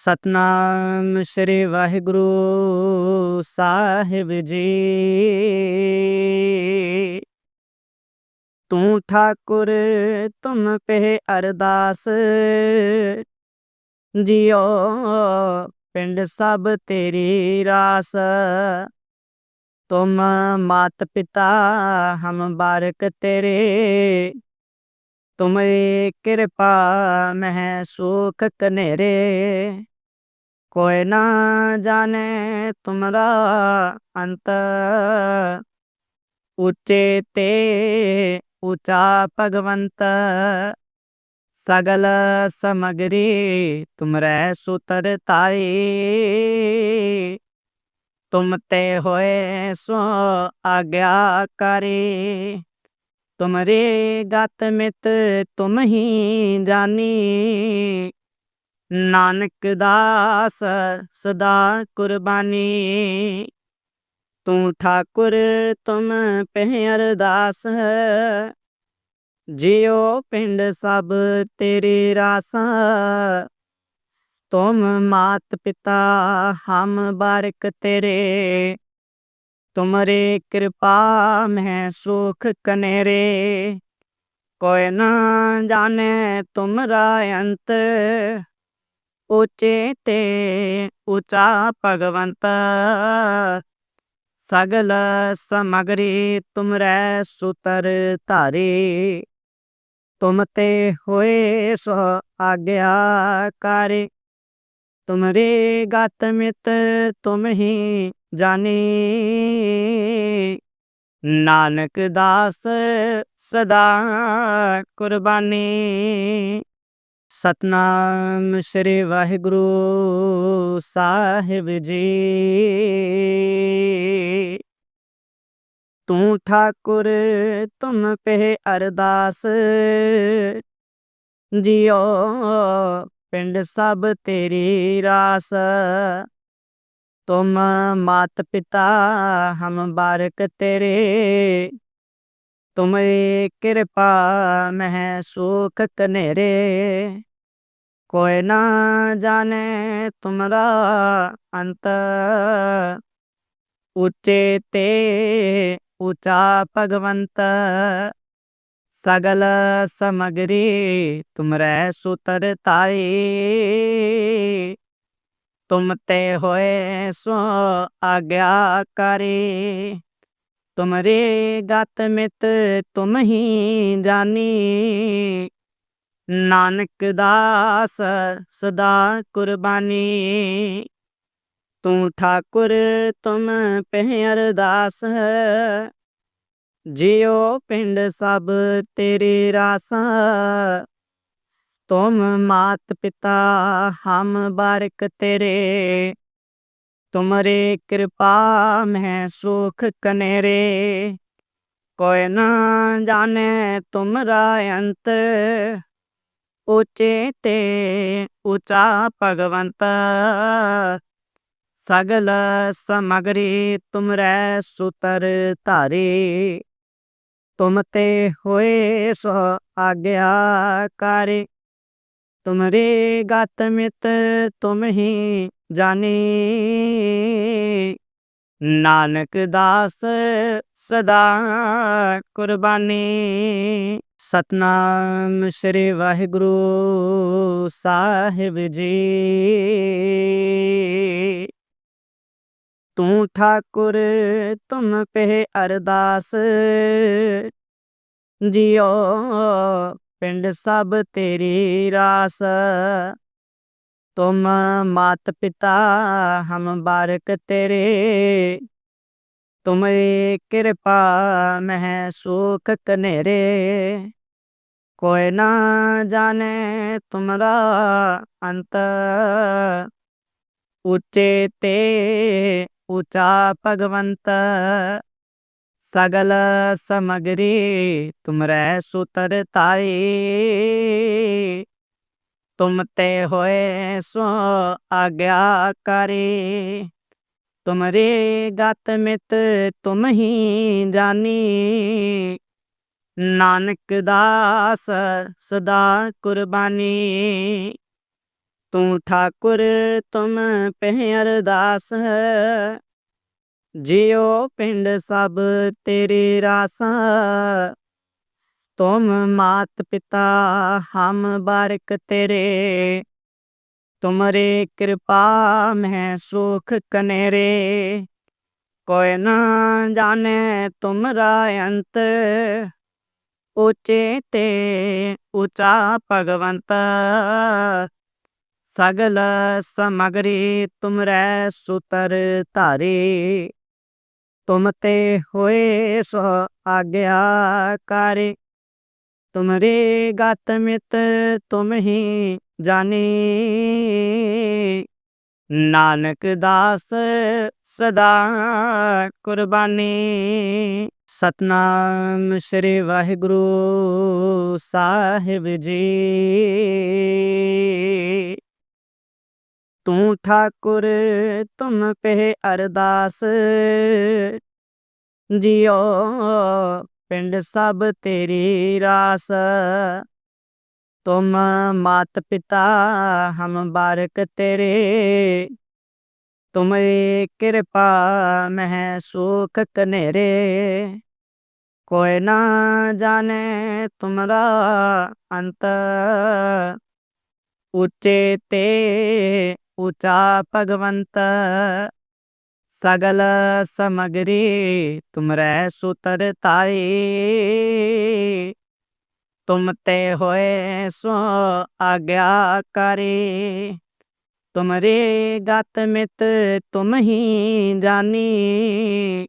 ਸਤਨਾਮ ਸ੍ਰੀ ਵਾਹਿਗੁਰੂ ਸਾਹਿਬ ਜੀ। ਤੂੰ ਠਾਕੁਰ, ਤੁਮ ਪਹਿ ਅਰਦਾਸ। ਜਿਉ ਪਿੰਡ ਸਭ ਤੇਰੀ ਰਾਸ। ਤੁਮ ਮਾਤ ਪਿਤਾ ਹਮ ਬਾਰਕ ਤੇਰੇ। ਤੁਮਰੀ ਕਿਰਪਾ ਮਹਿ ਸੁਖ ਕਨੇਰੇ ਕੋਈ ਨਾ ਜਾਣੇ ਤੁਮਰਾ ਅੰਤ ਉੱਚੇ ਤੇ ਉੱਚਾ ਭਗਵੰਤ ਸਗਲ ਸਮਗਰੀ ਤੁਮਰੇ ਸੁਤਰ ਤਾਈ ਤੁਮ ਤੇ ਹੋਏ ਸੋ ਆਗਿਆਕਾਰੀ ਤੁਮਰੇ ਗਤ ਮਿਤ ਤੁਮ ਹੀ ਜਾਨੀ। ਨਾਨਕ ਦਾਸ ਸਦਾ ਕੁਰਬਾਨੀ। ਤੂੰ ਠਾਕੁਰ ਤੁਮ ਪਹਿ ਅਰਦਾਸ। ਜਿਉ ਪਿੰਡ ਸਭ ਤੇਰੇ ਰਾਸ। ਤੁਮ ਮਾਤ ਪਿਤਾ ਹਮ ਬਾਰਕ ਤੇਰੇ। ਤੁਮਰੇ ਕਿਰਪਾ ਮੈਂ ਸੁਖ ਕਨੇਰੇ। ਕੋਈ ਨਾ ਜਾਣੇ ਤੁਮਰਾ ਅੰਤ, ਉੱਚੇ ਤੇ ਉੱਚਾ ਭਗਵੰਤ। ਸਗਲ ਸਮਗਰੀ ਤੁਮਰੇ ਸੁਤਰ ਧਾਰੀ। ਤੁਮ ਤੇ ਹੋਏ ਸੋ ਆਗਿਆਕਾਰੀ ਤੁਮਰੇ ਗਤ ਮਿਤ ਤੁਮ ਹੀ ਜਾਨੀ। ਨਾਨਕ ਦਾਸ ਸਦਾ ਕੁਰਬਾਨੀ। ਸਤਨਾਮ ਸ੍ਰੀ ਵਾਹਿਗੁਰੂ ਸਾਹਿਬ ਜੀ। ਤੂੰ ਠਾਕੁਰ, ਤੁਮ ਪਹਿ ਅਰਦਾਸ। ਜਿਉ ਪਿੰਡ ਸਭ ਤੇਰੀ ਰਾਸ। ਤੁਮ ਮਾਤ ਪਿਤਾ, ਹਮ ਬਾਰਕ ਤੇਰੇ। ਤੁਮਰੀ ਕਿਰਪਾ ਮਹਿ ਸੁਖ ਕਨੇਰੇ। ਕੋਈ ਨਾ ਜਾਣੇ ਤੁਮਰਾ ਅੰਤ। ਉੱਚੇ ਤੇ ਉਚਾ ਭਗਵੰਤ। ਸਗਲ ਸਮਗਰੀ ਤੁਮਰੇ ਸੁਤਰ ਤਾਈ ਤੁਮ ਤੇ ਹੋਏ ਸੋ ਆਗਿਆ ਆਗਿਆਕਾਰੀ ਤੁਮਰੇ ਗਤ ਮਿਤ ਤੁਮ ਹੀ ਜਾਣੀ ਨਾਨਕ ਦਾਸ ਸਦਾ ਕੁਰਬਾਨੀ। ਤੂੰ ਠਾਕੁਰ ਤੁਮ ਪਹਿ ਅਰਦਾਸ ਜਿਉ ਪਿੰਡ ਸਭ ਤੇਰੀ ਰਾਸਾ। ਤੁਮ ਮਾਤ ਪਿਤਾ, ਹਮ ਬਾਰਕ ਤੇਰੇ। ਤੁਮਰੇ ਕਿਰਪਾ, ਮੈਂ ਸੁਖ ਕਨੇਰੇ। ਕੋਈ ਨਾ ਜਾਣੇ ਤੁਮਰਾ ਅੰਤ। ਉੱਚੇ ਤੇ ਉੱਚਾ ਭਗਵੰਤ। ਸਗਲ ਸਮਗਰੀ ਤੁਮਰੇ ਸੁਤਰ ਧਾਰੀ। ਤੁਮ ਤੇ ਹੋਏ ਸੋ ਆਗਿਆਕਾਰੀ ਤੁਮਰੇ ਗਤ ਮਿਤ ਤੁਮ ਹੀ ਜਾਨੀ ਨਾਨਕ ਦਾਸ ਸਦਾ ਕੁਰਬਾਨੀ। ਸਤਨਾਮ ਸ੍ਰੀ ਵਾਹਿਗੁਰੂ ਸਾਹਿਬ ਜੀ। ਤੂੰ ਠਾਕੁਰ, ਤੁਮ ਪਹਿ ਅਰਦਾਸ। ਜਿਉ ਪਿੰਡ ਸਭ ਤੇਰੀ ਰਾਸ। ਤੁਮ ਮਾਤ ਪਿਤਾ ਹਮ ਬਾਰਕ ਤੇਰੇ। ਤੁਮਰੀ ਕਿਰਪਾ ਮਹਿ ਸੁਖ ਕਨੇਰੇ। ਕੋਈ ਨਾ ਜਾਣੇ ਤੁਮਰਾ ਅੰਤ, ਉੱਚੇ ਤੇ ਉੱਚਾ ਭਗਵੰਤ ਸਗਲ ਸਮਗਰੀ ਤੁਮਰੇ ਸੁਤਰ ਤਾਈ ਤੁਮ ਤੇ ਹੋਏ ਸੋ ਆਗਿਆਕਾਰੀ ਤੁਮਰੇ ਗਤ ਮਿਤ ਤੁਮ ਹੀ ਜਾਨੀ ਨਾਨਕ ਦਾਸ ਸਦਾ ਕੁਰਬਾਨੀ ਤੂੰ ਠਾਕੁਰ ਤੁਮ ਪਹਿ ਅਰਦਾਸ ਜਿਉ ਪਿੰਡ ਸਭ ਤੇਰੇ ਰਾਸਾਂ ਤੁਮ ਮਾਤ ਪਿਤਾ ਹਮ ਬਾਰਕ ਤੇਰੇ। ਤੁਮਰੇ ਕਿਰਪਾ ਮੈਂ ਸੁਖ ਕਨੇਰੇ। ਕੋਈ ਨਾ ਜਾਣੇ ਤੁਮਰਾ ਅੰਤ। ਉਚੇ ਤੇ ਉਚਾ ਭਗਵੰਤ। ਸਗਲ ਸਮਗਰੀ ਤੁਮਰੈ ਸੁਤਰ ਧਾਰੇ। ਤੁਮ ਤੇ ਹੋਏ ਸੋ ਆਗਿਆਕਾਰੀ ਤੁਮਰੇ ਗਤ ਮਿਤ ਤੁਮ ਹੀ ਜਾਣੀ। ਨਾਨਕ ਦਾਸ ਸਦਾ ਕੁਰਬਾਨੀ। ਸਤਨਾਮ ਸ੍ਰੀ ਵਾਹਿਗੁਰੂ ਸਾਹਿਬ ਜੀ। ਤੂੰ ਠਾਕੁਰ, ਤੁਮ ਪਹਿ ਅਰਦਾਸ। ਜਿਉ ਪਿੰਡ ਸਭ ਤੇਰੀ ਰਾਸ। ਤੁਮ ਮਾਤ ਪਿਤਾ ਹਮ ਬਾਰਕ ਤੇਰੇ। ਤੁਮਰੀ ਕਿਰਪਾ ਮਹਿ ਸੁਖ ਕਨੇਰੇ। ਕੋਈ ਨਾ ਜਾਣੇ ਤੁਮਰਾ ਅੰਤ, ਉੱਚੇ ਤੇ ਉਚਾ ਭਗਵੰਤ ਸਗਲ ਸਮਗਰੀ ਤੁਮਰੈ ਸੁਤਰ ਤਾਈ ਤੁਮ ਤੇ ਹੋਏ ਸੋ ਆਗਿਆਕਾਰੀ ਤੁਮਰੇ ਗਤ ਮਿਤ ਤੁਮ ਹੀ ਜਾਨੀ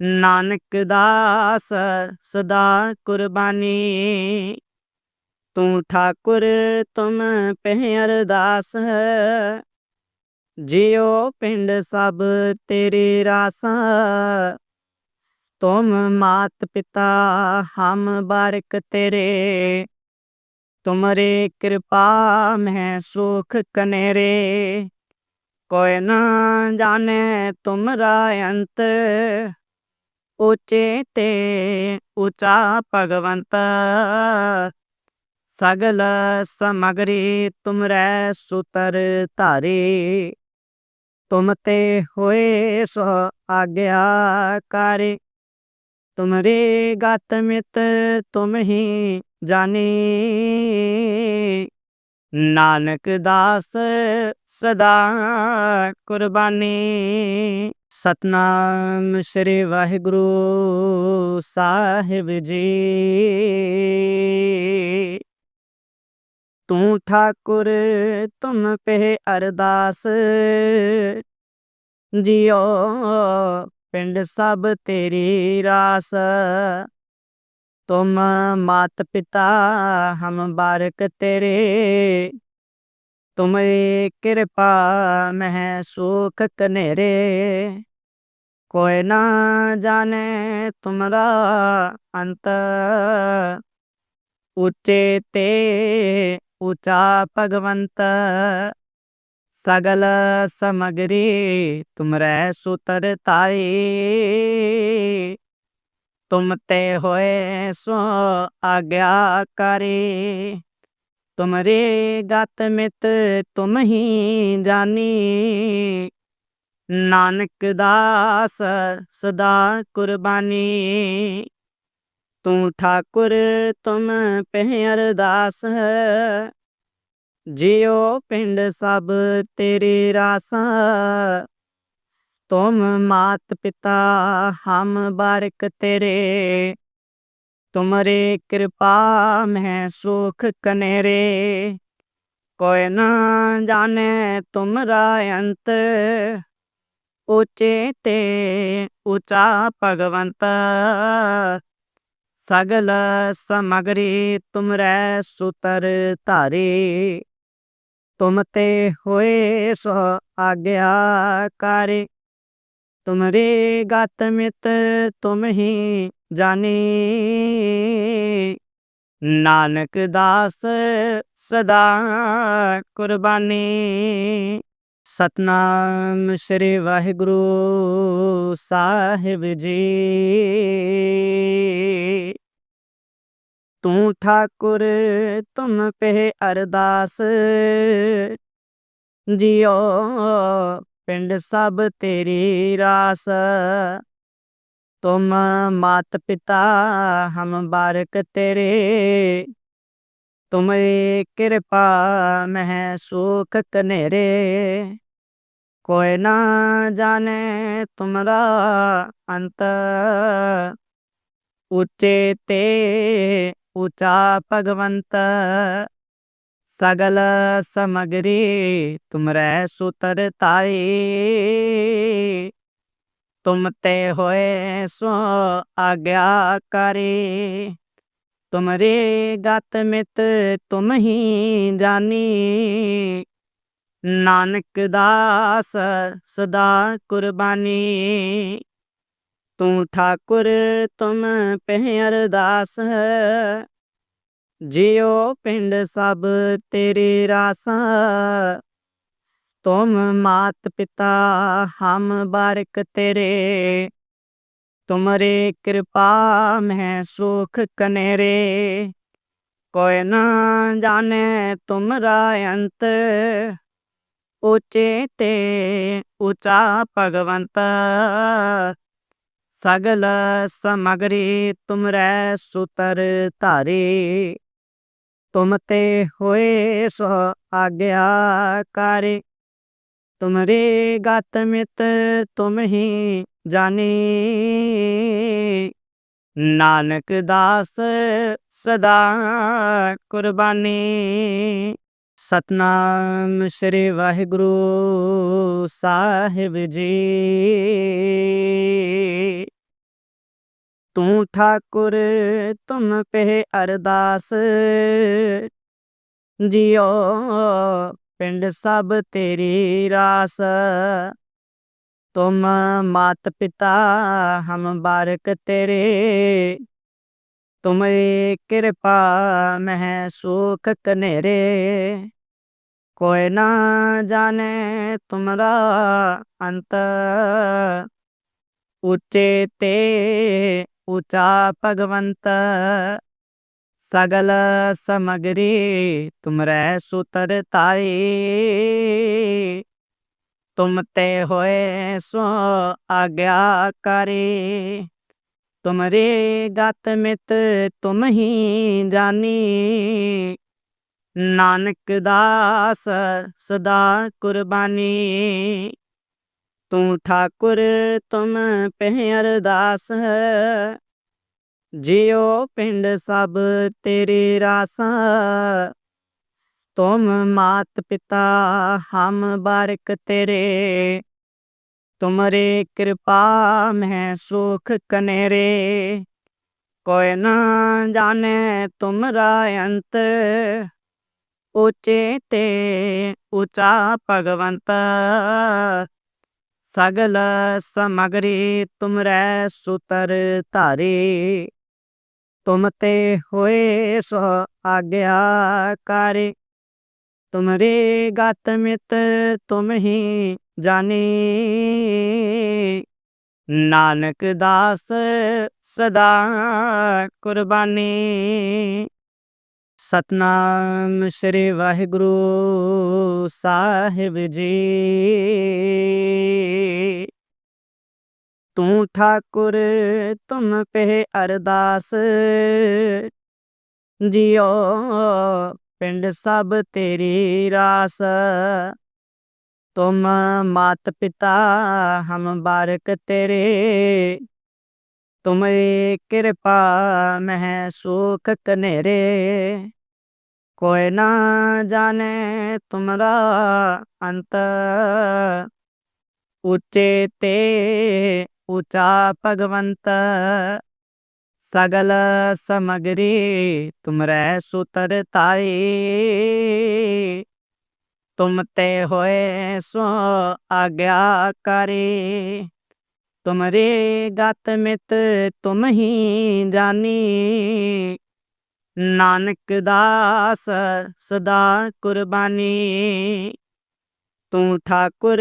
ਨਾਨਕ ਦਾਸ ਸਦਾ ਕੁਰਬਾਨੀ ਤੂੰ ਠਾਕੁਰ ਤੁਮ ਪਹਿ ਅਰਦਾਸ ਜਿਉ ਪਿੰਡ ਸਭ ਤੇਰੇ ਰਾਸਾਂ ਤੁਮ ਮਾਤ ਪਿਤਾ ਹਮ ਬਾਰਕ ਤੇਰੇ। ਤੁਮਰੇ ਕਿਰਪਾ ਮੈਂ ਸੁਖ ਕਨੇਰੇ। ਕੋਈ ਨਾ ਜਾਣੇ ਤੁਮਰਾ ਅੰਤ। ਉਚੇ ਤੇ ਉਚਾ ਭਗਵੰਤ। ਸਗਲ ਸਮਗਰੀ ਤੁਮਰੈ ਸੁਤਰ ਧਾਰੇ। ਤੁਮ ਤੇ ਹੋਏ ਸੋ ਆਗਿਆਕਾਰੀ ਤੁਮਰੇ ਗਤ ਮਿਤ ਤੁਮ ਹੀ ਜਾਣੀ। ਨਾਨਕ ਦਾਸ ਸਦਾ ਕੁਰਬਾਨੀ। ਸਤਨਾਮ ਸ੍ਰੀ ਵਾਹਿਗੁਰੂ ਸਾਹਿਬ ਜੀ। ਤੂੰ ਠਾਕੁਰ, ਤੁਮ ਪਹਿ ਅਰਦਾਸ। ਜਿਉ ਪਿੰਡ ਸਭ ਤੇਰੀ ਰਾਸ। ਤੁਮ ਮਾਤ ਪਿਤਾ ਹਮ ਬਾਰਕ ਤੇਰੇ। ਤੁਮਰੀ ਕਿਰਪਾ ਮਹਿ ਸੁਖ ਕਨੇਰੇ। ਕੋਈ ਨਾ ਜਾਣੇ ਤੁਮਰਾ ਅੰਤ, ਉੱਚੇ ਤੇ ਉਚਾ ਭਗਵੰਤ ਸਗਲ ਸਮਗਰੀ ਤੁਮਰੈ ਸੁਤਰ ਤਾਈ ਤੁਮ ਤੇ ਹੋਏ ਸੋ ਆਗਿਆ ਆਗਿਆਕਾਰੀ ਤੁਮਰੇ ਗਤ ਮਿਤ ਤੁਮ ਹੀ ਜਾਣੀ ਨਾਨਕ ਦਾਸ ਸਦਾ ਕੁਰਬਾਨੀ ਤੂੰ ਠਾਕੁਰ ਤੁਮ ਪਹਿ ਅਰਦਾਸ ਜਿਉ ਪਿੰਡ ਸਭ ਤੇਰੀ ਰਾਸਾਂ, ਤੁਮ ਮਾਤ ਪਿਤਾ ਹਮ ਬਾਰਕ ਤੇਰੇ। ਤੁਮਰੇ ਕਿਰਪਾ ਮਹਿ ਸੁਖ ਕਨੇਰੇ। ਕੋਈ ਨਾ ਜਾਣੇ ਤੁਮਰਾ ਅੰਤ, ਉਚੇ ਤੇ ਉਚਾ ਭਗਵੰਤ। ਸਗਲ ਸਮਗਰੀ ਤੁਮਰੇ ਸੁਤਰ ਧਾਰੇ। ਤੁਮ ਤੇ ਹੋਏ ਸੋ ਆਗਿਆਕਾਰੀ ਤੁਮਰੇ ਗਤ ਮਿਤ ਤੁਮ ਹੀ ਜਾਣੀ। ਨਾਨਕ ਦਾਸ ਸਦਾ ਕੁਰਬਾਨੀ। ਸਤਨਾਮ ਸ੍ਰੀ ਵਾਹਿਗੁਰੂ ਸਾਹਿਬ ਜੀ। ਤੂੰ ਠਾਕੁਰ, ਤੁਮ ਪਹਿ ਅਰਦਾਸ। ਜਿਉ ਪਿੰਡ ਸਭ ਤੇਰੀ ਰਾਸ। ਤੁਮ ਮਾਤ ਪਿਤਾ, ਹਮ ਬਾਰਕ ਤੇਰੇ। ਤੁਮਰੀ ਕਿਰਪਾ, ਮਹਿ ਸੁਖ ਕਨੇਰੇ ਕੋਈ ਨਾ ਜਾਣੇ ਤੁਮਰਾ ਅੰਤ, ਉੱਚੇ ਤੇ ਉਚਾ ਭਗਵੰਤ ਸਗਲ ਸਮਗਰੀ ਤੁਮਰੇ ਸੁਤਰ ਤਾਈ ਤੁਮ ਤੇ ਹੋਏ ਸੋ ਆਗਿਆ ਆਗਿਆਕਾਰੀ ਤੁਮਰੇ ਗਤ ਮਿਤ ਤੁਮ ਹੀ ਜਾਨੀ ਨਾਨਕ ਦਾਸ ਸਦਾ ਕੁਰਬਾਨੀ ਤੂੰ ਠਾਕੁਰ ਤੁਮ ਪਹਿ ਅਰਦਾਸ ਜਿਉ ਪਿੰਡ ਸਭ ਤੇਰੇ ਰਾਸਾਂ ਤੁਮ ਮਾਤ ਪਿਤਾ ਹਮ ਬਾਰਕ ਤੇਰੇ। ਤੁਮਰੇ ਕਿਰਪਾ ਮੈਂ ਸੁਖ ਕਨੇਰੇ। ਕੋਈ ਨਾ ਜਾਣੇ ਤੁਮਰਾ ਅੰਤ। ਉੱਚੇ ਤੇ ਉੱਚਾ ਭਗਵੰਤ। ਸਗਲ ਸਮਗਰੀ ਤੁਮਰੇ ਸੁਤਰ ਧਾਰੀ। ਤੁਮ ਤੇ ਹੋਏ ਸੋ ਆਗਿਆਕਾਰੀ ਤੁਮਰੇ ਗਤ ਮਿਤ ਤੁਮ ਹੀ ਜਾਣੀ। ਨਾਨਕ ਦਾਸ ਸਦਾ ਕੁਰਬਾਨੀ। ਸਤਨਾਮ ਸ੍ਰੀ ਵਾਹਿਗੁਰੂ ਸਾਹਿਬ ਜੀ। ਤੂੰ ਠਾਕੁਰ ਤੁਮ ਪਹਿ ਅਰਦਾਸ। ਜਿਉ ਪਿੰਡ ਸਭ ਤੇਰੀ ਰਾਸ। ਤੁਮ ਮਾਤ ਪਿਤਾ, ਹਮ ਬਾਰਕ ਤੇਰੇ। ਤੁਮਰੀ ਕਿਰਪਾ ਮਹਿ ਸੁਖ ਕਨੇਰੇ ਕੋਈ ਨਾ ਜਾਣੇ ਤੁਮਰਾ ਅੰਤ, ਉੱਚੇ ਤੇ ਉੱਚਾ ਭਗਵੰਤ ਸਗਲ ਸਮਗਰੀ ਤੁਮਰੇ ਸੁਤਰ ਤਾਈ ਤੁਮ ਤੇ ਹੋਏ ਸੋ ਆਗਿਆਕਾਰੀ ਤੁਮਰੇ ਗਤ ਮਿਤ ਤੁਮ ਹੀ ਜਾਨੀ ਨਾਨਕ ਦਾਸ ਸਦਾ ਕੁਰਬਾਨੀ ਤੂੰ ਠਾਕੁਰ ਤੁਮ ਪਹਿ ਅਰਦਾਸ ਜਿਉ ਪਿੰਡ ਸਭ ਤੇਰੀ ਰਾਸਾਂ ਤੁਮ ਮਾਤ ਪਿਤਾ ਹਮ ਬਾਰਕ ਤੇਰੇ। ਤੁਮਰੇ ਕਿਰਪਾ ਮੈਂ ਸੁਖ ਕਨੇਰੇ। ਕੋਈ ਨਾ ਜਾਣੇ ਤੁਮਰਾ ਅੰਤ। ਉੱਚੇ ਤੇ ਉੱਚਾ ਭਗਵੰਤ। ਸਗਲ ਸਮਗਰੀ ਤੁਮਰੇ ਸੁਤਰ ਧਾਰੀ। ਤੁਮ ਤੇ ਹੋਏ ਸੋ ਆਗਿਆਕਾਰੀ ਤੁਮਰੇ ਗਤ ਮਿਤ ਤੁਮ ਹੀ ਜਾਣੀ। ਨਾਨਕ ਦਾਸ ਸਦਾ ਕੁਰਬਾਨੀ। ਸਤਨਾਮ ਸ੍ਰੀ ਵਾਹਿਗੁਰੂ ਸਾਹਿਬ ਜੀ। ਤੂੰ ਠਾਕੁਰ ਤੁਮ ਪਹਿ ਅਰਦਾਸ। ਜਿਉ ਪਿੰਡ ਸਭ ਤੇਰੀ ਰਾਸ। ਤੁਮ ਮਾਤ ਪਿਤਾ ਹਮ ਬਾਰਕ ਤੇਰੇ। ਤੁਮਰੀ ਕਿਰਪਾ ਮਹਿ ਸੁਖ ਕਨੇਰੇ। ਕੋਈ ਨਾ ਜਾਣੇ ਤੁਮਰਾ ਅੰਤ। ਉੱਚੇ ਤੇ ਉੱਚਾ ਭਗਵੰਤ ਸਗਲ ਸਮਗਰੀ ਤੁਮਰੇ ਸੁਤਰ ਤਾਈ ਤੁਮ ਤੇ ਹੋਏ ਸੋ ਆਗਿਆਕਾਰੀ ਤੁਮਰੇ ਗਤ ਮਿਤ ਤੁਮ ਹੀ ਜਾਨੀ ਨਾਨਕ ਦਾਸ ਸਦਾ ਕੁਰਬਾਨੀ ਤੂੰ ਠਾਕੁਰ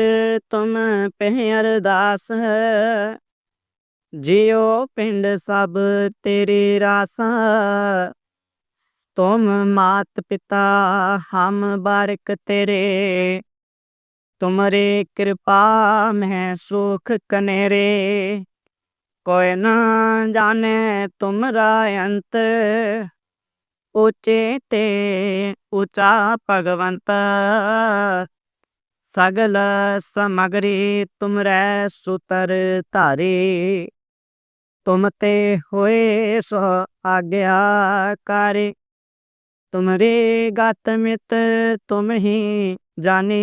ਤੁਮ ਪਹਿ ਅਰਦਾਸ ਜਿਉ ਪਿੰਡ ਸਭ ਤੇਰੀ ਰਾਸਾਂ ਤੁਮ ਮਾਤ ਪਿਤਾ ਹਮ ਬਾਰਕ ਤੇਰੇ। ਤੁਮਰੇ ਕਿਰਪਾ ਮਹਿ ਸੁਖ ਕਨੇਰੇ। ਕੋਈ ਨਾ ਜਾਣੇ ਤੁਮਰਾ ਅੰਤ। ਉਚੇ ਤੇ ਉਚਾ ਭਗਵੰਤ। ਸਗਲ ਸਮਗਰੀ ਤੁਮਰੈ ਸੁਤਰ ਧਾਰੀ। ਤੁਮ ਤੇ ਹੋਏ ਸੋ ਆਗਿਆਕਾਰੀ ਤੁਮਰੇ ਗਤ ਮਿਤ ਤੁਮ ਹੀ ਜਾਣੀ।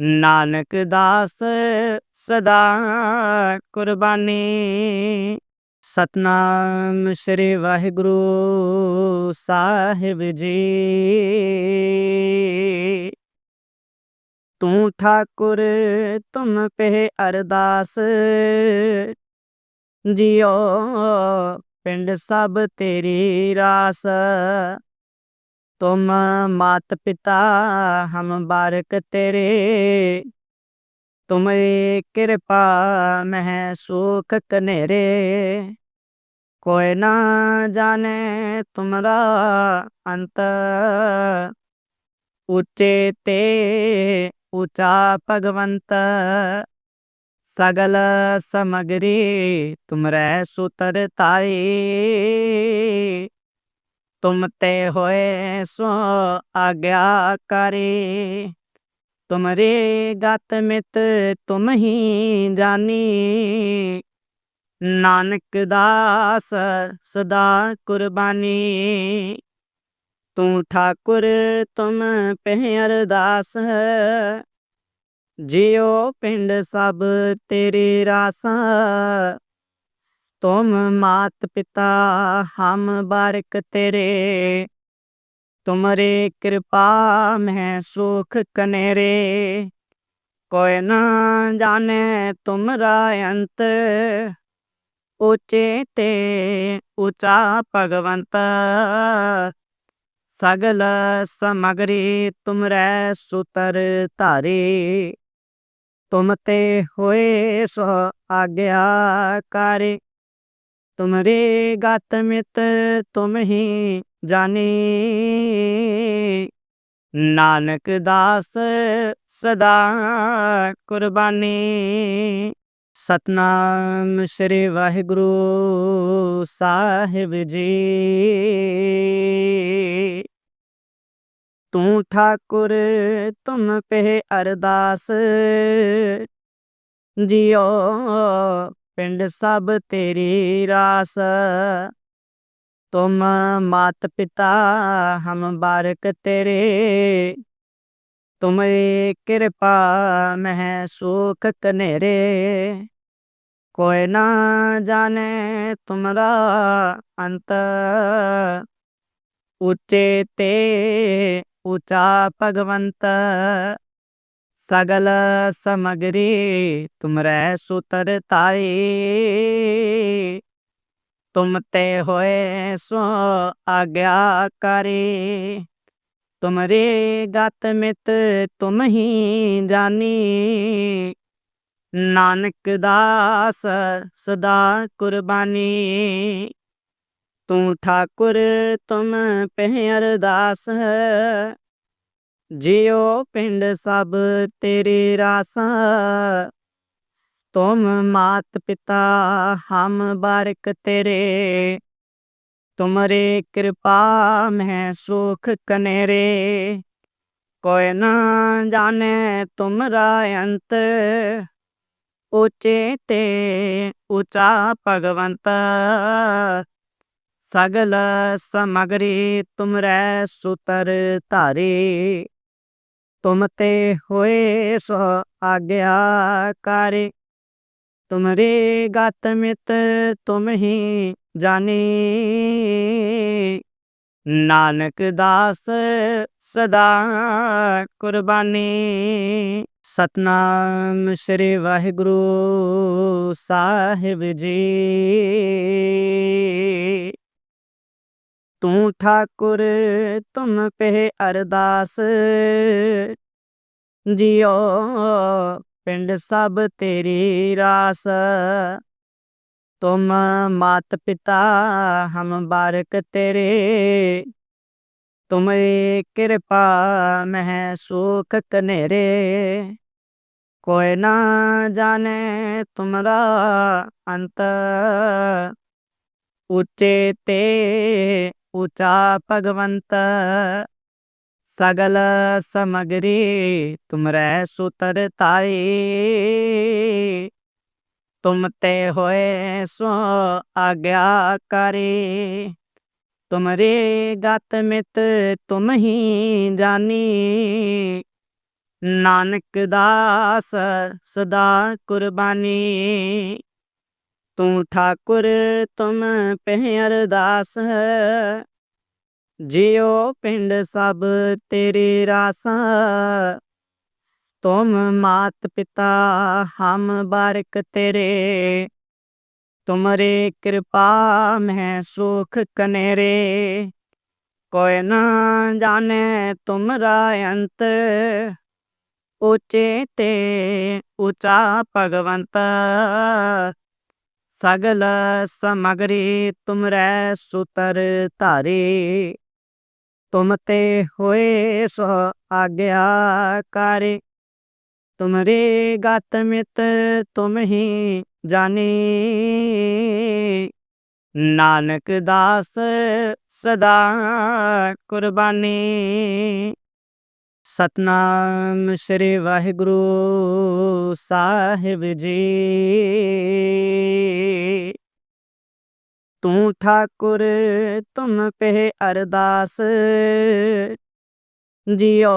ਨਾਨਕ ਦਾਸ ਸਦਾ ਕੁਰਬਾਨੀ। ਸਤਨਾਮ ਸ੍ਰੀ ਵਾਹਿਗੁਰੂ ਸਾਹਿਬ ਜੀ। ਤੂੰ ਠਾਕੁਰ, ਤੁਮ ਪਹਿ ਅਰਦਾਸ। ਜਿਉ ਪਿੰਡ ਸਭ ਤੇਰੀ ਰਾਸ। ਤੁਮ ਮਾਤ ਪਿਤਾ ਹਮ ਬਾਰਕ ਤੇਰੇ। ਤੁਮਰੀ ਕਿਰਪਾ, ਮਹਿ ਸੁਖ ਕਨੇਰੇ ਕੋਈ ਨਾ ਜਾਣੇ ਤੁਮਰਾ ਅੰਤ ਉੱਚੇ ਤੇ ਉਚਾ ਭਗਵੰਤ ਸਗਲ ਸਮਗਰੀ ਤੁਮਰੈ ਸੁਤਰ ਤਾਈ ਤੁਮ ਤੇ ਹੋਏ ਸੋ ਆਗਿਆਕਾਰੀ ਤੁਮਰੇ ਗਤ ਮਿਤ ਤੁਮ ਹੀ ਜਾਨੀ ਨਾਨਕ ਦਾਸ ਸਦਾ ਕੁਰਬਾਨੀ। ਤੂੰ ਠਾਕੁਰ, ਤੁਮ ਪਹਿ ਅਰਦਾਸ ਜਿਉ ਪਿੰਡ ਸਭ ਤੇਰੇ ਰਾਸਾ ਤੁਮ ਮਾਤ ਪਿਤਾ, ਹਮ ਬਾਰਕ ਤੇਰੇ। ਤੁਮਰੇ ਕਿਰਪਾ, ਮੈਂ ਸੁਖ ਕਨੇਰੇ। ਕੋਈ ਨਾ ਜਾਣੇ ਤੁਮਰਾ ਅੰਤ। ਉਚੇ ਤੇ ਉਚਾ ਭਗਵੰਤ। ਸਗਲ ਸਮਗਰੀ ਤੁਮਰੈ ਸੁਤਰ ਧਾਰੇ। ਤੁਮ ਤੇ ਹੋਏ ਸੋ ਆਗਿਆਕਾਰੀ ਤੁਮਰੇ ਗਤ ਮਿਤ ਤੁਮ ਹੀ ਜਾਣੀ। ਨਾਨਕ ਦਾਸ ਸਦਾ ਕੁਰਬਾਨੀ। ਸਤਨਾਮ ਸ੍ਰੀ ਵਾਹਿਗੁਰੂ ਸਾਹਿਬ ਜੀ। ਤੂੰ ਠਾਕੁਰ, ਤੁਮ ਪਹਿ ਅਰਦਾਸ। ਜਿਉ ਪਿੰਡ ਸਭ ਤੇਰੀ ਰਾਸ। ਤੁਮ ਮਾਤ ਪਿਤਾ ਹਮ ਬਾਰਕ ਤੇਰੇ। ਤੁਮਰੀ ਕਿਰਪਾ ਮਹਿ ਸੁਖ ਕਨੇਰੇ ਕੋਈ ਨਾ ਜਾਣੇ ਤੁਮਰਾ ਅੰਤ ਉੱਚੇ ਤੇ ਉਚਾ ਭਗਵੰਤ ਸਗਲ ਸਮਗਰੀ ਤੁਮਰੇ ਸੁਤਰ ਤਾਈ ਤੁਮ ਤੇ ਹੋਏ ਸੋ ਆਗਿਆਕਾਰੀ ਤੁਮਰੇ ਗਤ ਮਿਤ ਤੁਮ ਹੀ ਜਾਨੀ। ਨਾਨਕ ਦਾਸ ਸਦਾ ਕੁਰਬਾਨੀ। ਤੂੰ ਠਾਕੁਰ ਤੁਮ ਪਹਿ ਅਰਦਾਸ। ਜਿਉ ਪਿੰਡ ਸਭ ਤੇਰੇ ਰਾਸ। ਤੁਮ ਮਾਤ ਪਿਤਾ ਹਮ ਬਾਰਕ ਤੇਰੇ। ਤੁਮਰੇ ਕਿਰਪਾ ਮੈਂ ਸੁਖ ਕਨੇਰੇ। ਕੋਈ ਨਾ ਜਾਣੇ ਤੁਮਰਾ ਅੰਤ, ਉਚੇ ਤੇ ਉਚਾ ਭਗਵੰਤ। ਸਗਲ ਸਮਗਰੀ ਤੁਮਰੇ ਸੁਤਰ ਧਾਰੇ। ਤੁਮ ਤੇ ਹੋਏ ਸੋ ਆਗਿਆਕਾਰੀ ਤੁਮਰੇ ਗਤ ਮਿਤ ਤੁਮ ਹੀ ਜਾਣੀ ਨਾਨਕ ਦਾਸ ਸਦਾ ਕੁਰਬਾਨੀ। ਸਤਨਾਮ ਸ੍ਰੀ ਵਾਹਿਗੁਰੂ ਸਾਹਿਬ ਜੀ। ਤੂੰ ਠਾਕੁਰ, ਤੁਮ ਪਹਿ ਅਰਦਾਸ। ਜਿਉ ਪਿੰਡ ਸਭ ਤੇਰੀ ਰਾਸ। ਤੁਮ ਮਾਤ ਪਿਤਾ ਹਮ ਬਾਰਕ ਤੇਰੇ। ਤੁਮਰੀ ਕਿਰਪਾ ਮਹਿ ਸੁਖ ਕਨੇਰੇ। ਕੋਈ ਨਾ ਜਾਣੇ ਤੁਮਰਾ ਅੰਤ ਉੱਚੇ ਤੇ ਉੱਚਾ ਭਗਵੰਤ। ਸਗਲ ਸਮਗਰੀ ਤੁਮਰੇ ਸੁਤਰ ਤਾਈ ਤੁਮ ਤੇ ਹੋਏ ਸੋ ਆਗਿਆਕਾਰੀ ਤੁਮਰੇ ਗਤ ਮਿਤ ਤੁਮ ਹੀ ਜਾਨੀ। ਨਾਨਕ ਦਾਸ ਸਦਾ ਕੁਰਬਾਨੀ। ਤੂੰ ਠਾਕੁਰ ਤੁਮ ਪਹਿ ਅਰਦਾਸ। ਜਿਉ ਪਿੰਡ ਸਭ ਤੇਰੇ ਰਾਸਾਂ। ਤੁਮ ਮਾਤ ਪਿਤਾ ਹਮ ਬਾਰਕ ਤੇਰੇ। ਤੁਮਰੇ ਕਿਰਪਾ ਮਹਿ ਸੁਖ ਕਨੇਰੇ। ਕੋਈ ਨਾ ਜਾਣੇ ਤੁਮਰਾ ਅੰਤ ਉੱਚੇ ਤੇ ਉੱਚਾ ਭਗਵੰਤ। ਸਗਲ ਸਮਗਰੀ ਤੁਮਰੇ ਸੁਤਰ ਧਾਰੀ। ਤੁਮ ਤੇ ਹੋਏ ਸੋ ਆਗਿਆਕਾਰੀ ਤੁਮਰੇ ਗਤ ਮਿਤ ਤੁਮ ਹੀ ਜਾਣੀ। ਨਾਨਕ ਦਾਸ ਸਦਾ ਕੁਰਬਾਨੀ। ਸਤਨਾਮ ਸ੍ਰੀ ਵਾਹਿਗੁਰੂ ਸਾਹਿਬ ਜੀ। ਤੂੰ ਠਾਕੁਰ, ਤੁਮ ਪਹਿ ਅਰਦਾਸ। ਜਿਉ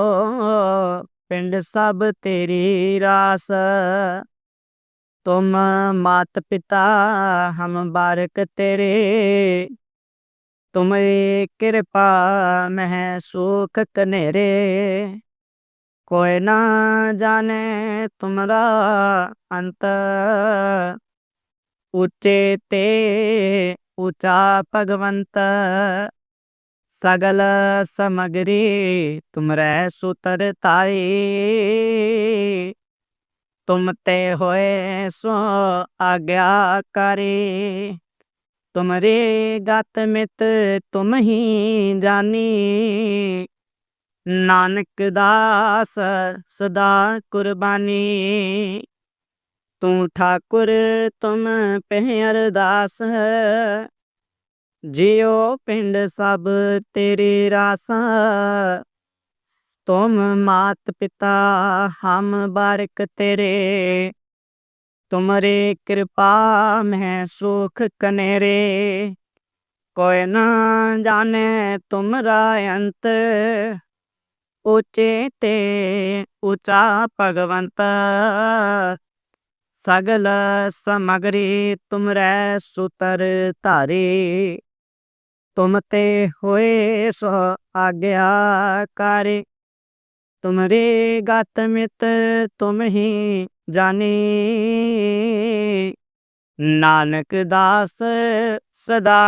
ਪਿੰਡ ਸਭ ਤੇਰੀ ਰਾਸ। ਤੁਮ ਮਾਤ ਪਿਤਾ, ਹਮ ਬਾਰਕ ਤੇਰੇ। ਤੁਮਰੀ ਕਿਰਪਾ, ਮਹਿ ਸੁਖ ਕਨੇਰੇ। ਕੋਈ ਨਾ ਜਾਣੇ ਤੁਮਰਾ ਅੰਤ। ਉੱਚੇ ਤੇ ਉਚਾ ਭਗਵੰਤ। ਸਗਲ ਸਮਗਰੀ ਤੁਮਰੇ ਸੁਤਰ ਤਾਈ ਤੁਮ ਤੇ ਹੋਏ ਸੋ ਆਗਿਆ ਆਗਿਆਕਾਰੀ ਤੁਮਰੇ ਗਤ ਮਿਤ ਤੁਮ ਹੀ ਜਾਣੀ ਨਾਨਕ ਦਾਸ ਸਦਾ ਕੁਰਬਾਨੀ। ਤੂੰ ਠਾਕੁਰ ਤੁਮ ਪਹਿ ਅਰਦਾਸ ਜਿਉ ਪਿੰਡ ਸਭ ਤੇਰੀ ਰਾਸਾਂ। ਤੁਮ ਮਾਤ ਪਿਤਾ, ਹਮ ਬਾਰਕ ਤੇਰੇ। ਤੁਮਰੇ ਕਿਰਪਾ, ਮੈਂ ਸੁਖ ਕਨੇਰੇ। ਕੋਈ ਨਾ ਜਾਣੇ ਤੁਮਰਾ ਅੰਤ। ਉੱਚੇ ਤੇ ਉੱਚਾ ਭਗਵੰਤ। ਸਗਲ ਸਮਗਰੀ ਤੁਮਰੇ ਸੁਤਰ ਧਾਰੀ। ਤੁਮ ਤੇ ਹੋਏ ਸੋ ਆਗਿਆਕਾਰੀ ਤੁਮਰੇ ਗਤ ਮਿਤ ਤੁਮ ਹੀ ਜਾਨੀ ਨਾਨਕ ਦਾਸ ਸਦਾ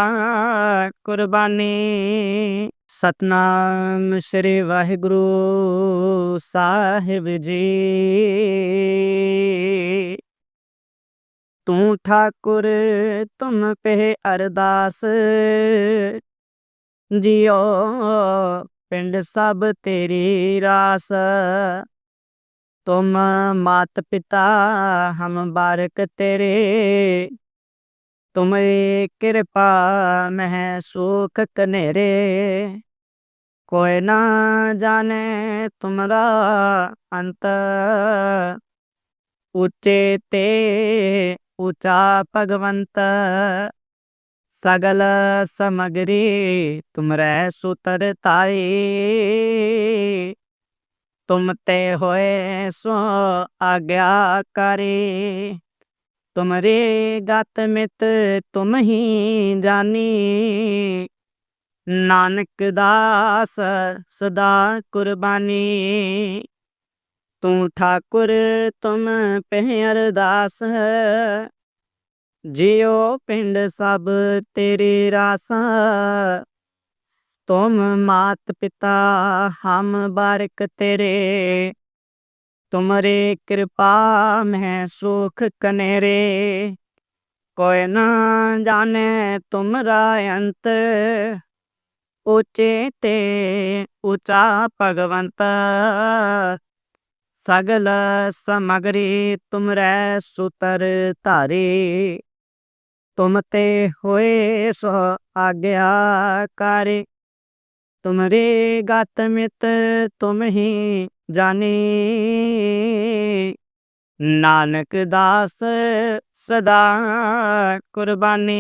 ਕੁਰਬਾਨੀ। ਸਤਨਾਮ ਸ੍ਰੀ ਵਾਹਿਗੁਰੂ ਸਾਹਿਬ ਜੀ। ਤੂੰ ਠਾਕੁਰ, ਤੁਮ ਪਹਿ ਅਰਦਾਸ। ਜਿਉ ਪਿੰਡ ਸਭ ਤੇਰੀ ਰਾਸ। ਤੁਮ ਮਾਤ ਪਿਤਾ ਹਮ ਬਾਰਕ ਤੇਰੇ। ਤੁਮਰੀ ਕਿਰਪਾ ਮਹਿ ਸੁਖ ਕਨੇਰੇ। ਕੋਈ ਨਾ ਜਾਣੇ ਤੁਮਰਾ ਅੰਤ। ਉੱਚੇ ਤੇ ਉੱਚਾ ਭਗਵੰਤ ਸਗਲ ਸਮਗਰੀ ਤੁਮਰੇ ਸੁਤਰ ਤਾਈ ਤੁਮ ਤੇ ਹੋਏ ਸੋ ਆਗਿਆਕਾਰੀ ਤੁਮਰੇ ਗਤ ਮਿਤ ਤੁਮ ਹੀ ਜਾਨੀ ਨਾਨਕ ਦਾਸ ਸਦਾ ਕੁਰਬਾਨੀ ਤੂੰ ਠਾਕੁਰ ਤੁਮ ਪਹਿ ਅਰਦਾਸ ਜਿਉ ਪਿੰਡ ਸਭ ਤੇਰੇ ਰਾਸਾਂ ਤੁਮ ਮਾਤ ਪਿਤਾ ਹਮ ਬਾਰਕ ਤੇਰੇ। ਤੁਮਰੇ ਕਿਰਪਾ ਮੈਂ ਸੁਖ ਕਨੇਰੇ। ਕੋਈ ਨਾ ਜਾਣੇ ਤੁਮਰਾ ਅੰਤ। ਉੱਚੇ ਤੇ ਉੱਚਾ ਭਗਵੰਤ। ਸਗਲ ਸਮਗਰੀ ਤੁਮਰੈ ਸੁਤਰ ਧਾਰੇ। ਤੁਮ ਤੇ ਹੋਏ ਸੋ ਆਗਿਆਕਾਰੀ ਤੁਮਰੇ ਗਤ ਮਿਤ ਤੁਮ ਹੀ ਜਾਣੀ। ਨਾਨਕ ਦਾਸ ਸਦਾ ਕੁਰਬਾਨੀ।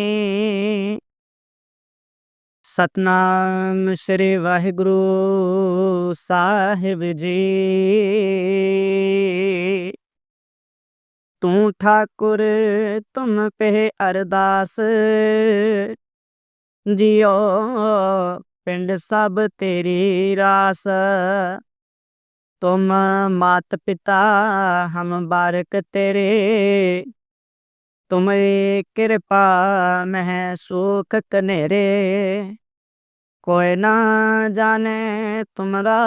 ਸਤਨਾਮ ਸ੍ਰੀ ਵਾਹਿਗੁਰੂ ਸਾਹਿਬ ਜੀ। ਤੂੰ ਠਾਕੁਰ, ਤੁਮ ਪਹਿ ਅਰਦਾਸ। ਜਿਉ ਪਿੰਡ ਸਭ ਤੇਰੀ ਰਾਸ। ਤੁਮ ਮਾਤ ਪਿਤਾ, ਹਮ ਬਾਰਕ ਤੇਰੇ। ਤੁਮਰੀ ਕਿਰਪਾ, ਮਹਿ ਸੁਖ ਕਨੇਰੇ। ਕੋਈ ਨਾ ਜਾਣੇ ਤੁਮਰਾ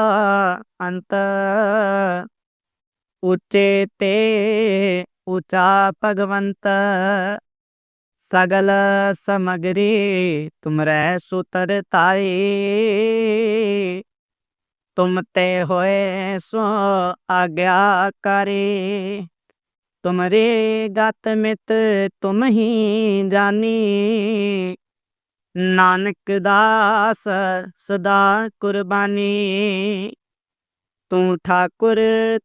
ਅੰਤ ਉੱਚੇ ਤੇ ਉੱਚਾ ਭਗਵੰਤ ਸਗਲ ਸਮਗਰੀ ਤੁਮਰੇ ਸੁਤਰ ਤਾਈ ਤੁਮ ਤੇ ਹੋਏ ਸੋ ਆਗਿਆਕਾਰੀ ਤੁਮਰੇ ਗਤ ਮਿਤ ਤੁਮ ਹੀ ਜਾਨੀ ਨਾਨਕ ਦਾਸ ਸਦਾ ਕੁਰਬਾਨੀ। ਤੂੰ ਠਾਕੁਰ,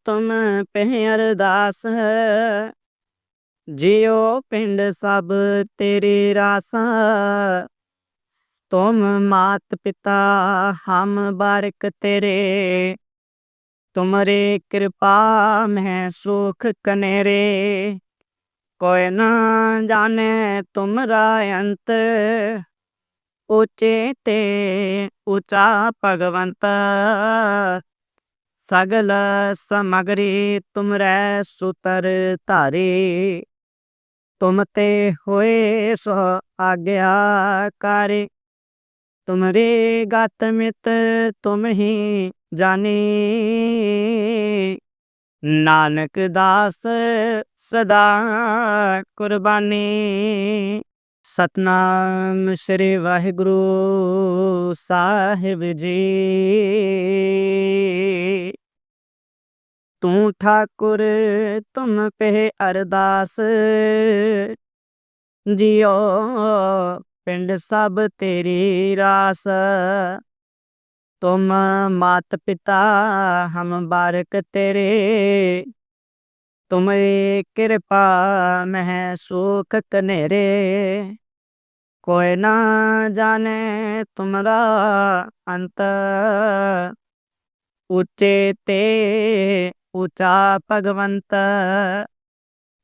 ਤੁਮ ਪਹਿ ਅਰਦਾਸ ਜਿਉ ਪਿੰਡ ਸਭ ਤੇਰੇ ਰਾਸਾਂ ਤੁਮ ਮਾਤ ਪਿਤਾ, ਹਮ ਬਾਰਕ ਤੇਰੇ। ਤੁਮਰੇ ਕਿਰਪਾ ਮਹਿ ਸੁਖ ਕਨੇਰੇ। ਕੋਈ ਨਾ ਜਾਣੇ ਤੁਮਰਾ ਅੰਤ। ਉੱਚੇ ਤੇ ਉੱਚਾ ਭਗਵੰਤ ਸਗਲ ਸਮਗਰੀ ਤੁਮਰੈ ਸੁਤਰ ਧਾਰੇ ਤੁਮ ਤੇ ਹੋਏ ਸੋ ਆਗਿਆਕਾਰੀ ਤੁਮਰੇ ਗਤ ਮਿਤ ਤੁਮ ਹੀ ਜਾਣੀ ਨਾਨਕ ਦਾਸ ਸਦਾ ਕੁਰਬਾਨੀ ਸਤਨਾਮ ਸ੍ਰੀ ਵਾਹਿਗੁਰੂ ਸਾਹਿਬ ਜੀ। ਤੂੰ ਠਾਕੁਰ, ਤੁਮ ਪਹਿ ਅਰਦਾਸ। ਜਿਉ ਪਿੰਡ ਸਭ ਤੇਰੀ ਰਾਸ। ਤੁਮ ਮਾਤ ਪਿਤਾ ਹਮ ਬਾਰਕ ਤੇਰੇ। ਤੁਮਰੀ ਕਿਰਪਾ, ਮਹਿ ਸੁਖ ਕਨੇਰੇ। ਕੋਈ ਨਾ ਜਾਣੇ ਤੁਮਰਾ ਅੰਤ ਉੱਚੇ ਤੇ ਉੱਚਾ ਭਗਵੰਤ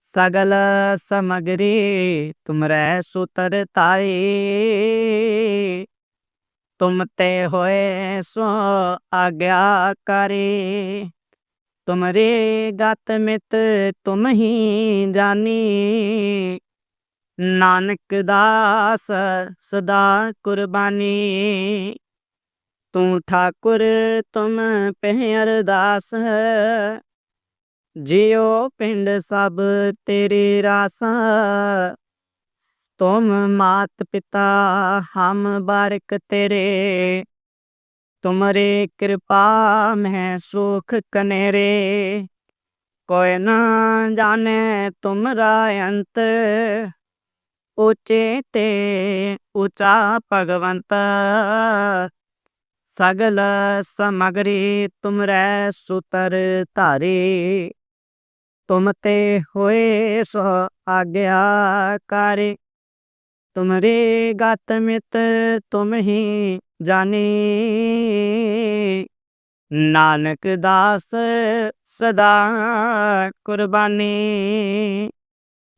ਸਗਲ ਸਮਗਰੀ ਤੁਮਰੇ ਸੁਤਰ ਤਾਈ ਤੁਮ ਤੇ ਹੋਏ ਸੋ ਆਗਿਆਕਾਰੀ ਤੁਮਰੇ ਗਤ ਮਿਤ ਤੁਮ ਹੀ ਜਾਨੀ ਨਾਨਕ ਦਾਸ ਸਦਾ ਕੁਰਬਾਨੀ। ਤੂੰ ਠਾਕੁਰ, ਤੁਮ ਪਹਿ ਅਰਦਾਸ ਜਿਉ ਪਿੰਡ ਸਭ ਤੇਰੇ ਰਾਸਾਂ ਤੁਮ ਮਾਤ ਪਿਤਾ, ਹਮ ਬਾਰਕ ਤੇਰੇ। ਤੁਮਰੇ ਕਿਰਪਾ ਮੈਂ ਸੁਖ ਕਨੇਰੇ। ਕੋਈ ਨਾ ਜਾਣੇ ਤੁਮਰਾ ਅੰਤ। ਉੱਚੇ ਤੇ ਉੱਚਾ ਭਗਵੰਤ ਸਗਲ ਸਮਗਰੀ ਤੁਮਰੈ ਸੁਤਰ ਧਾਰੇ ਤੁਮ ਤੇ ਹੋਏ ਸੋ ਆਗਿਆਕਾਰੀ ਤੁਮਰੇ ਗਤ ਮਿਤ ਤੁਮ ਹੀ ਜਾਣੀ ਨਾਨਕ ਦਾਸ ਸਦਾ ਕੁਰਬਾਨੀ